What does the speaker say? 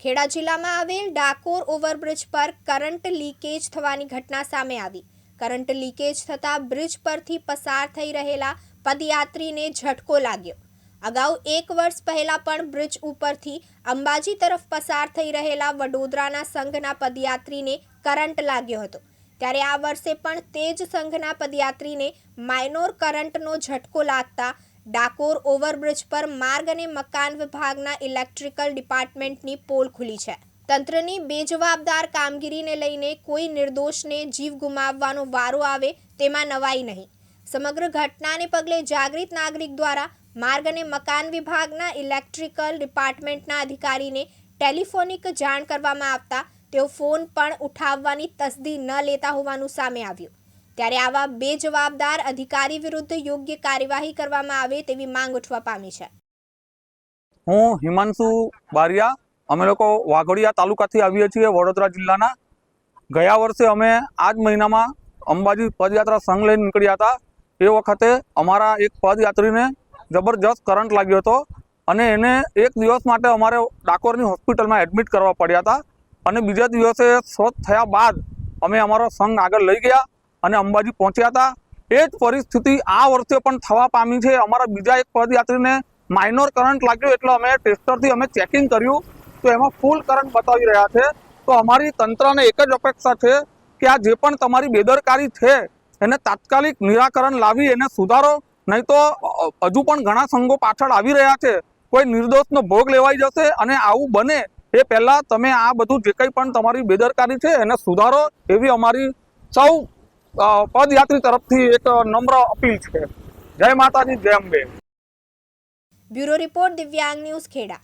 ખેડા જિલ્લામાં આવેલ ડાકોર ઓવરબ્રિજ પર કરંટ લીકેજ થવાની ઘટના સામે આવી. કરંટ લીકેજ થતાં બ્રિજ પરથી પસાર થઈ રહેલા પદયાત્રીને ઝટકો લાગ્યો. અગાઉ એક વર્ષ પહેલા પણ બ્રિજ ઉપરથી અંબાજી તરફ પસાર થઈ રહેલા વડોદરાના સંઘના પદયાત્રીને કરંટ લાગ્યો હતો. ત્યારે આ વર્ષે પણ તે જ સંઘના પદયાત્રીને માઇનોર કરંટનો ઝટકો લાગતા ડાકોર ઓવરબ્રિજ પર માર્ગ અને મકાન વિભાગના ઇલેક્ટ્રિકલ ડિપાર્ટમેન્ટની પોલ ખુલી છે. તંત્રની બેજવાબદાર કામગીરીને લઈને કોઈ નિર્દોષને જીવ ગુમાવવાનો વારો આવે તેમાં નવાઈ નહીં. સમગ્ર ઘટનાને પગલે જાગૃત નાગરિક દ્વારા માર્ગ અને મકાન વિભાગના ઇલેક્ટ્રિકલ ડિપાર્ટમેન્ટના અધિકારીને ટેલિફોનિક જાણ કરવામાં આવતા તેઓ ફોન પણ ઉઠાવવાની તસદી ન લેતા હોવાનું સામે આવ્યું. ત્યારે આવા બેજવાબદાર અધિકારી વિરુદ્ધ યોગ્ય કાર્યવાહી કરવામાં આવે તેવી માંગ ઉઠવા પામી છે. હું હિમાંશુ બારિયા. અમે લોકો વાઘોડિયા તાલુકાથી આવીએ છીએ, વડોદરા જિલ્લાના. ગયા વર્ષે અમે આ જ મહિનામાં અંબાજી પદયાત્રા સંઘ લઈને નીકળ્યા હતા. એ વખતે અમારા એક પદયાત્રીને જબરજસ્ત કરંટ લાગ્યો હતો અને એને એક દિવસ માટે અમારે ડાકોરની હોસ્પિટલમાં એડમિટ કરવા પડ્યા હતા. અને બીજા દિવસે સ્વસ્થ થયા બાદ અમે અમારો સંઘ આગળ લઈ ગયા. અને અંબાજી પહોંચ્યા હતા. એ જ પરિસ્થિતિ આ વર્ષે પણ થવા પામી છે. અમારા બીજા એક પદયાત્રીને માઇનોર કરંટ લાગ્યો એટલે અમે ટેસ્ટરથી અમે ચેકિંગ કર્યું. તો એમાં ફૂલ કરંટ બતાવી રહ્યા છે. તો અમારી તંત્રને એક જ અપેક્ષા છે કે આ જે પણ તમારી બેદરકારી છે, એને તાત્કાલિક નિરાકરણ લાવી, એને સુધારો. નહીં તો હજુ પણ ઘણા સંઘો પાછળ આવી રહ્યા છે. કોઈ નિર્દોષનો ભોગ લેવાઈ જશે અને આવું બને એ પહેલાં તમે આ બધું જે કંઈ પણ તમારી બેદરકારી છે, એને સુધારો એવી અમારી સૌ પદયાત્રી તરફથી એક નમ્ર અપીલ છે. જય માતાજી, જય Ambe. Bureau report Divyang news Kheda.